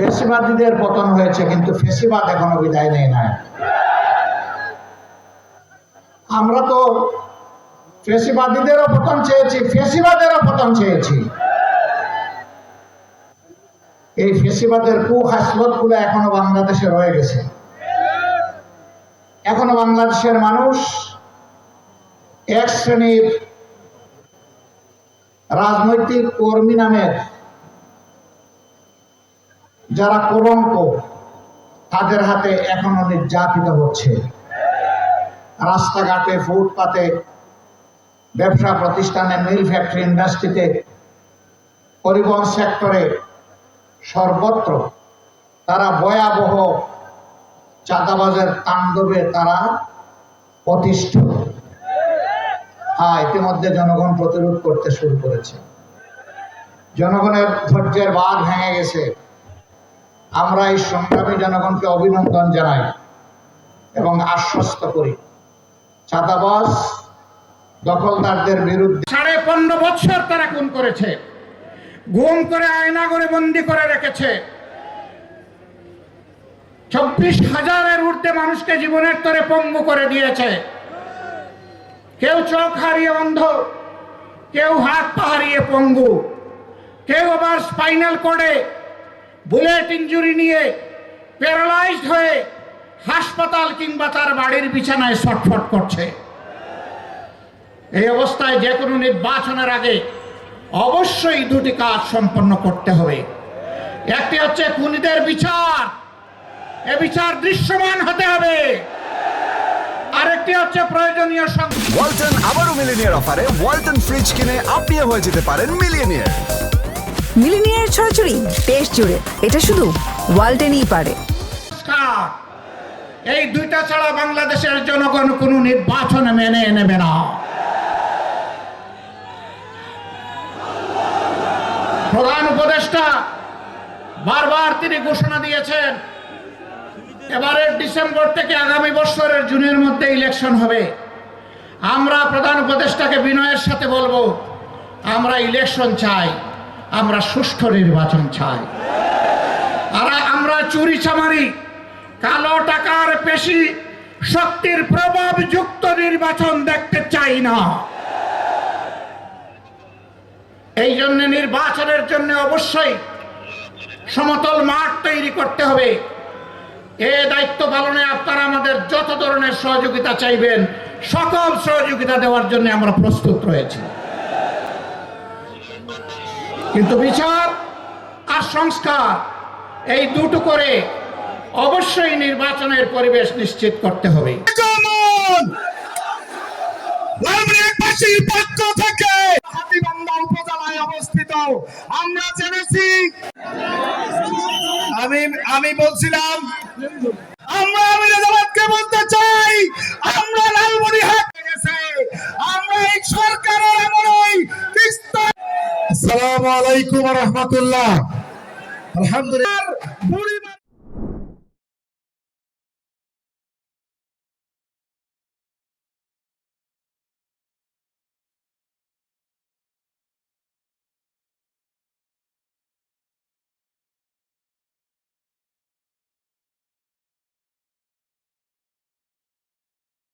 ফেসিবাদীদের পতন হয়েছে, কিন্তু ফেসিবাদ এখনও বিদায় নেই নাই। আমরা তো ফেসিবাদীদেরও পতন চেয়েছি, ফেসিবাদেরও পতন চেয়েছি। এই ফেসিবাদের কুহাসলতগুলো এখনও বাংলাদেশে রয়ে গেছে। এখনও বাংলাদেশের মানুষ এক শ্রেণির রাজনৈতিক কর্মী নামের যারা কলঙ্ক, তাদের হাতে এখনও নির্যাতিত হচ্ছে। রাস্তাঘাটে, ফুটপাতে, ব্যবসা প্রতিষ্ঠানে, মিল ফ্যাক্টরি ইন্ডাস্ট্রিতে, পরিবহন সেক্টরে সর্বত্র তারা ভয়াবহ চাঁদাবাজের তাণ্ডবে তারা প্রতিষ্ঠ হ্যাঁ ইতিমধ্যে জনগণ প্রতিরোধ করতে শুরু করেছে। জনগণের ধৈর্যের বাঁধ ভেঙে গেছে। আমরা এই সংগ্রামী জনগণকে অভিনন্দন জানাই এবং আশ্বস্ত করি। চাঁদাবাজ, দখলদারদের বিরুদ্ধে সাড়ে পনেরো বছর তারা খুন করেছে। গুম করে আয়না করে বন্দি করে রেখেছে। চব্বিশ হাজারের ঊর্ধ্বে মানুষকে জীবনের তরে পঙ্গু করে দিয়েছে। কেউ চোখ হারিয়ে অন্ধ, কেউ হাত পা হারিয়ে পঙ্গু, কেউ আবার স্পাইনাল কোডে বুলেট ইঞ্জুরি নিয়ে প্যারালাইজড হয়ে হাসপাতাল কিংবা তার বাড়ির বিছানায় ছটফট করছে। এই অবস্থায় যে কোনো নির্বাচনের আগে অবশ্যই দুটি কাজ সম্পন্ন করতে হবে। একটি হচ্ছে খুনিদের বিচার। এ বিচার দৃশ্যমান হতে হবে। আরেকটি হচ্ছে প্রয়োজনীয় ওয়ালটন আবারও মিলিনিয়ার অফারে ওয়ালটন ফ্রিজ কিনে আপনিও হয়ে যেতে পারেন মিলিয়নিয়ার। মিলিনিয়ার ছড়াছড়ি দেশ জুড়ে। এটা শুধু ওয়ালটেনই পারে। এই দুইটা ছাড়া বাংলাদেশের জনগণ কোনো নির্বাচনে মেনে নেবে না। প্রধান উপদেষ্টা বারবার তিনি ঘোষণা দিয়েছেন, এবারের ডিসেম্বর থেকে আগামী বছরের জুনের মধ্যে ইলেকশন হবে। আমরা প্রধান উপদেষ্টাকে বিনয়ের সাথে বলব, আমরা ইলেকশন চাই। আমরা সুষ্ঠু নির্বাচন চাই। আর আমরা চুরি চামারি, কালো টাকার পেশি, শক্তির প্রভাব যুক্ত নির্বাচন দেখতে চাই না। এই জন্য নির্বাচনের জন্য অবশ্যই সমতল মাঠ তৈরি করতে হবে। এ দায়িত্ব পালনে আপনারা আমাদের যত ধরনের সহযোগিতা চাইবেন, সকল সহযোগিতা দেওয়ার জন্য আমরা প্রস্তুত রয়েছি। কিন্তু বিচার আর সংস্কার এই দুটো করে অবশ্যই নির্বাচনের পরিবেশ নিশ্চিত করতে হবে। পক্ষ থেকে আমি আমি বলছিলাম, আমরা আমিরাবাদকে বলতে চাই। আসসালামু আলাইকুম রহমতুল্লাহ। আলহামদুলিল্লাহ।